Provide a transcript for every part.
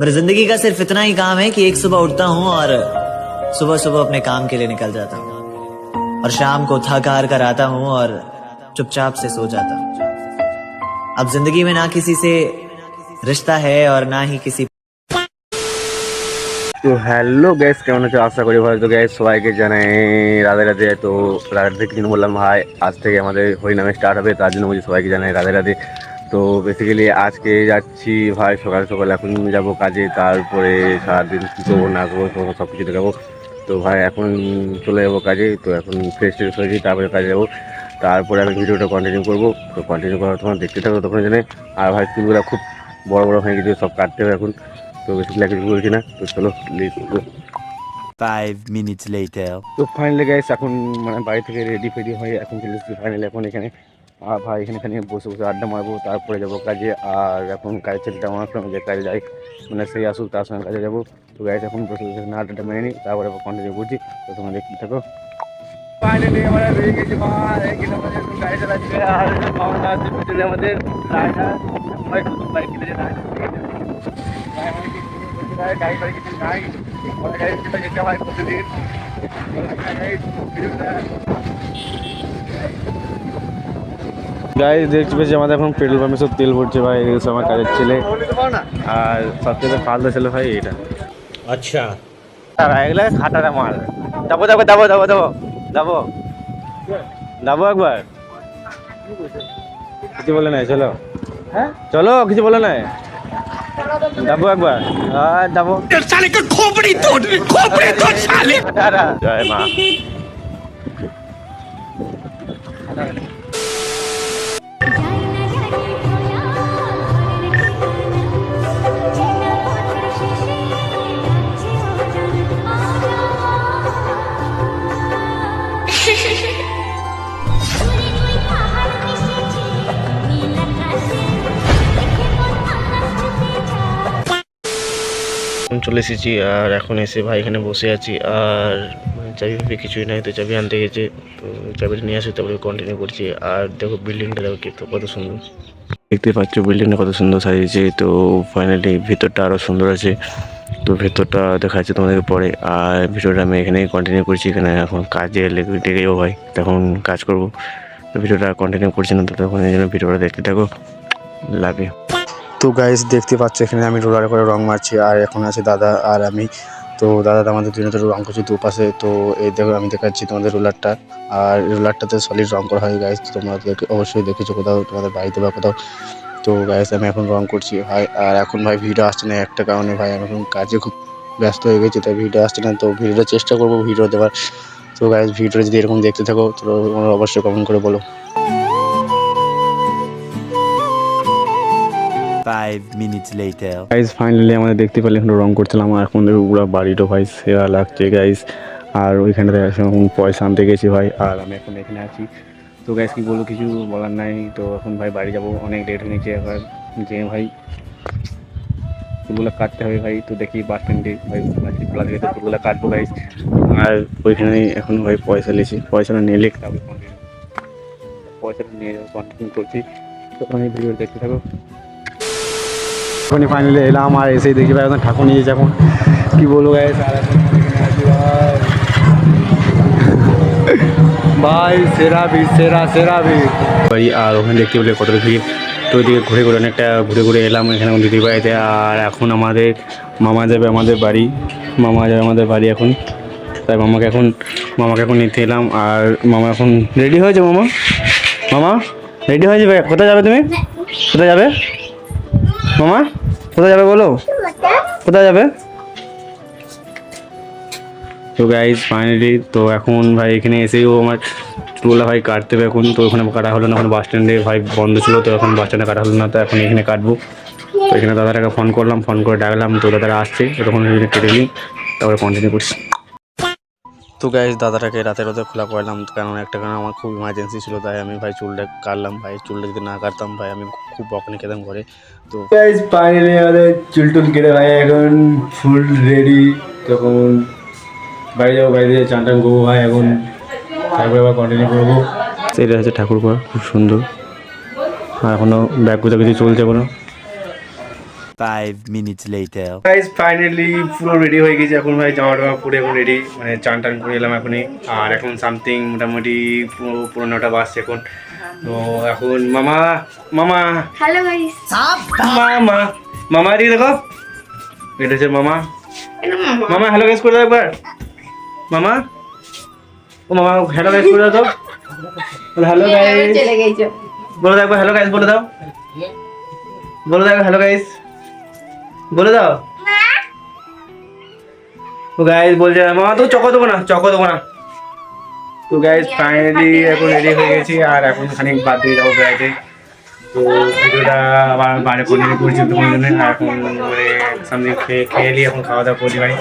मेरी ज़िंदगी का सिर्फ़ इतना ही काम है कि एक सुबह उठता हूँ और सुबह सुबह अपने काम के लिए निकल जाता हूँ। और शाम को थक हार कर आता हूँ और चुपचाप से सो जाता हूँ। अब ज़िंदगी में ना किसी से रिश्ता है और ना ही किसी তো হ্যালো গ্যাস কেমন আছে? আশা করি ভালো তো গ্যাস সবাইকে জানাই রাধে রাধে। তো রাধে রাধে কিছু বললাম, ভাই, আজ থেকে আমাদের হরিনামে স্টার্ট হবে। তার জন্য বলছি সবাইকে জানাই রাধে রাধে। তো বেসিক্যালি আজকে যাচ্ছি, ভাই, সকাল সকাল এখন যাব কাজে। তারপরে সারাদিন কী করব, না করব সব- কিছু দেখাবো। তো ভাই, এখন চলে যাব কাজে। তো এখন ফ্রেশ ট্রেশ হয়েছি, তারপরে কাজে যাব। তারপরে আমি ভিডিওটা কন্টিনিউ করব। তো কন্টিনিউ করার তোমার দেখতে থাকব তখন জানে আর ভাই, চুলগুলো খুব বড় বড় হয়ে গেছে, সব কাটতে হবে এখন। তো বেশি কিছু বলছি না তো চলো. Five minutes later. তো ফাইনালি গাইস এখন মানে বাড়ি থেকে রেডি ফেডি হয়ে এখন চলে এসেছি ফাইনালি এখন এখানে। আর ভাই এখানে এখানে বসে বসে আড্ডা মারবো তারপরে যাব কাজে। আর এখন কাজে ছেলেটা আমার সঙ্গে যে কাজে যাই মানে সেই আসুক তার সঙ্গে কাজে যাব। তো গাইস এখন বসে বসে এখানে আড্ডাটা মেরে নিই তারপরে কন্টিনিউ করছি। তো তোমরা দেখতে থাকো। ফাইনালি আমরা বেরিয়ে গেছি আমাদের গাড়ি চালাচ্ছে আর কোথায় গাড়ি কিছু নাই। গাড়ি যেতে হয় প্রতিদিন। দেখতে আমাদের এখন পেট্রোল পাম্পে সব তেল ভরছে ভাই এগুলো আমার কাজের ছেলে। আর ছেলে ভাই এটা। আচ্ছা। তারা এগুলো খাটারা মাল। দাবো দাবো দাবো দাবো দাবো দাবো। দাবো একবার। কিছু বলে নাই চলো। হ্যাঁ? চলো কিছু বলে নাই? যাব একবার। আর যাব। জয় মা। চলে এসেছি, আর এখন এসে ভাই এখানে বসে আছি, আর মানে চাবি ফাবি কিছুই নাই, তো চাবি আনতে গেছে, তো চাবিটা নিয়ে আসি, তারপরে কন্টিনিউ করছি, আর দেখো বিল্ডিংটা দেখো কি, তো কত সুন্দর। দেখতে পাচ্ছ বিল্ডিংটা কত সুন্দর সাজিয়েছে, তো ফাইনালি ভিতরটা আরও সুন্দর আছে, তো ভেতরটা দেখা যাচ্ছে তোমাদেরকে পরে, আর ভিডিওটা আমি এখানে কন্টিনিউ করছি, এখানে এখন কাজে লেগে লেগে যাব ভাই তখন কাজ করব, তো ভিডিওটা কন্টিনিউ করছি না, তো তখন এই জন্য ভিডিওটা দেখতে থাকো লাভ ইউ তো গাইস দেখতে পাচ্ছ এখানে আমি রোলার করে রং মারছি, আর এখন আছে দাদা আর আমি। তো দাদা, আমাদের দুজনে রং করছি দুপাশে, তো এই দেখো আমি দেখাচ্ছি তোমাদের রোলারটা। আর রোলারটাতে সলিড রং করা হয় গাইস দেখে- অবশ্যই দেখেছ কোথাও, তোমাদের বাড়িতে বা কোথাও। তো গাইস আমি এখন রং করছি ভাই, আর এখন ভাই ভিডিও আসছে না একটা কারণে ভাই, আমি এখন কাজে খুব ব্যস্ত হয়ে গেছি, তাই ভিডিও আসছে না, তো ভিডিওটা চেষ্টা করব ভিডিও দেওয়ার। তো গাইস ভিডিওটা যদি এরকম দেখতে থাকো, তো অবশ্যই কমেন্ট করে বলো। Five minutes later. Guys finally আমাদের দেখতে পেলে, এখানে রং করছিলাম আর এখন পুরো বাড়িটা ভাই সেরা লাগছে গাইজ আর ওইখানটাতে এখন পয়সা আনতে গেছি ভাই, আর আমি এখন এখানে আছি। তো গাইজ কি বলব, কিছু বলার নাই। তো এখন ভাই বাড়ি যাব, অনেক লেট হয়ে গেছে। এবার যে ভাই ফুলগুলো কাটতে হবে ভাই, তো দেখি বাস স্ট্যান্ডে ভাই থেকে তো ফুলগুলো কাটবো গাইজ আর ওইখানে এখন ভাই পয়সা নিয়েছি। পয়সাটা নিয়ে লিখ তারপরে। পয়সাটা নিয়ে কন্টিনিউ করছি। তো আমি ভিডিও দেখতে থাকো। এখনই ফাইনালি এলাম আর এসেই দেখি ভাই ঠাকুর নিয়ে যাব কি বলব ভাই ভাই, সেরা ভিড় সেরা সেরা ভিড় ভাই, আর ওখানে দেখতে পেলে কত ভিড়। তো ওইদিকে ঘুরে ঘুরে অনেকটা ঘুরে ঘুরে এলাম এখানে দিদির বাড়িতে। আর এখন আমাদের মামা যাবে আমাদের বাড়ি। মামা যাবে আমাদের বাড়ি এখন। তাই মামাকে এখন মামাকে এখন নিতে এলাম। আর মামা এখন রেডি হয়েছে মামা? মামা রেডি হয়ে যাবে কোথায় যাবে তুমি? কোথায় যাবে? মামা? কোথায় যাবে বলো? কোথায় যাবে? তো গাইজ ফাইনালি তো এখন ভাই এখানে এসেই ও আমার চুলগুলো ভাই কাটতে হবে এখন। তো ওখানে কাটা হলো না ওখানে বাস স্ট্যান্ডে ভাই বন্ধ ছিল, তো এখন বাস স্ট্যান্ডে কাটা হলো না, তো এখন এখানে কাটবো। তো এখানে দাদাটাকে ফোন করলাম ফোন করে ডাকলাম তো দাদারা আসছে তখন কেটে নিই, তারপরে কন্টিনিউ করছি। তো গাইজ দাদাটাকে রাতের রাতে খোলা করলাম কারণ একটা কারণ আমার খুব ইমার্জেন্সি ছিল তাই আমি ভাই চুলটা কাটলাম ভাই চুলটা যদি না কাটতাম ভাই আমি খুব বকনি খেতাম ঘরে। তো ফাইনালি আমাদের চুল টুল কেটে ভাই এখন ফুল রেডি তখন বাইরে যাব বাড়িতে চান টান করব ভাই এখন তারপরে আবার কন্টিনিউ করব। এটা হচ্ছে ঠাকুরঘর খুব সুন্দর। আর এখনও ব্যাগ গুজা কিছু চলছে কোনো Five minutes later. Guys finally পুরো রেডি হয়ে গেছে এখন ভাই জামা টামা পরে এখন রেডি মানে চান টান করে এলাম এখনই। আর এখন সামথিং মোটামুটি পুরো পুরো নটা বাজছে এখন। তো এখন মামা মামা। হ্যালো গাইস মামা মামা এদিকে দেখো। এটা হচ্ছে মামা। মামা। হ্যালো গাইজ করে দাও একবার। মামা। ও মামা হ্যালো গাইজ করে দাও তো। হ্যালো চলে বলে দাও একবার হ্যালো গাইজ বলে দাও। বলে দাও হ্যালো গাইজ বলে দাও। তো গাইজ বলছে মামা তো চকো দেবো না চকো দেবো না। তো গাইজ ফাইনালি এখন রেডি হয়ে গেছি আর এখন খানিক বাদ দিয়ে যাব বেড়াইতে তো ভিডিওটা আবার বাইরে কন্টিনিউ করছি তোমার জন্য এখন মানে সামনে খেয়ে খেয়ে নিই এখন খাওয়া দাওয়া করি ভাই।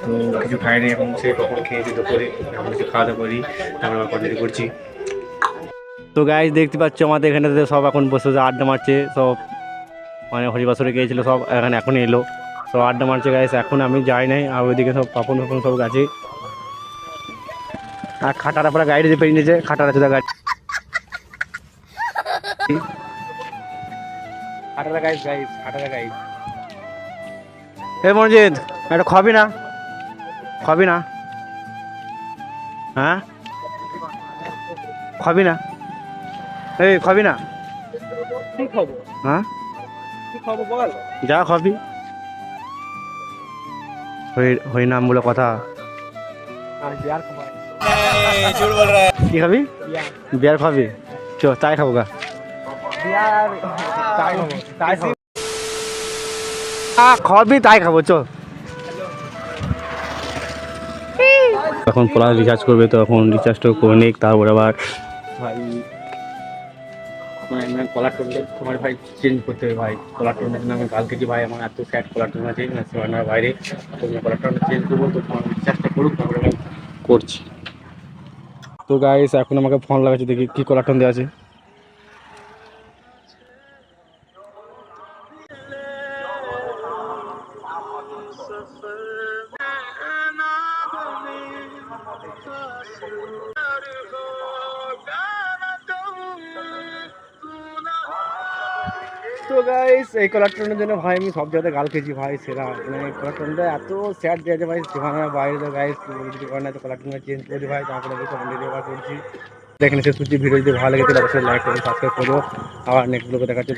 তো কিছু খাইনি এখন সে কখন খেয়েছি তো করি এখন কিছু খাওয়া দাওয়া করি তারপর আবার কন্টিনিউ করছি। তো গাইজ দেখতে পাচ্ছ আমাদের এখানে সব এখন বসে বসে আড্ডা মারছে সব মানে হরিবাসরে গিয়েছিল সব এখানে এখন এলো। সব আড্ডা মারছে গাইস এখন আমি যাই নাই আর ওইদিকে সব পাপন ফাপন সব গেছে। আর খাটারা পরে গাড়ি দিয়ে পেয়ে নিয়েছে খাটারা চোদা গাড়ি। খাটারা গাইস গাইস খাটারা গাইস এই মসজিদ এটা খাবি না? খাবি না? হ্যাঁ? খাবি না? এই খাবি না? হ্যাঁ? যা খাবি। হরি- হরিনাম বলে কথা কি খাবি? বিয়ার। খাবি? চ তাই খাব গা। আ, খাবি তাই খাব চ এখন প্লাস রিচার্জ করবে তো এখন রিচার্জটা করে নিক তারপরে আবার ভাই মানে কলার টোনটা তোমার ভাই চেঞ্জ করতে হবে ভাই কলার টোনটা আমি কালকে যে ভাই আমার এত স্যাট কলার আছে না সীমানার বাইরে তো কলার চেঞ্জ করব তো তোমার রিচার্জটা করুক তারপরে আমি করছি তো গাইস এখন আমাকে ফোন লাগাচ্ছে দেখি কী কলার দেওয়া আছে তো গাইস এই কলার টোনের জন্য ভাই, আমি সব জায়গায় গাল খেয়েছি ভাই, সেরা। মানে কলার ট্রেনটা এত স্যাড দিয়েছে ভাই সেখানে বাইরে তো গাইস যদি করে না তো কলার টোনটা চেঞ্জ করে ভাই, তারপরে আমি কমেন্টে দেওয়া করছি দেখেন শেষ করছি ভিডিও যদি ভালো লেগে থাকে, অবশ্যই লাইক করুন সাবস্ক্রাইব করব আবার নেক্সট ব্লগে দেখাচ্ছি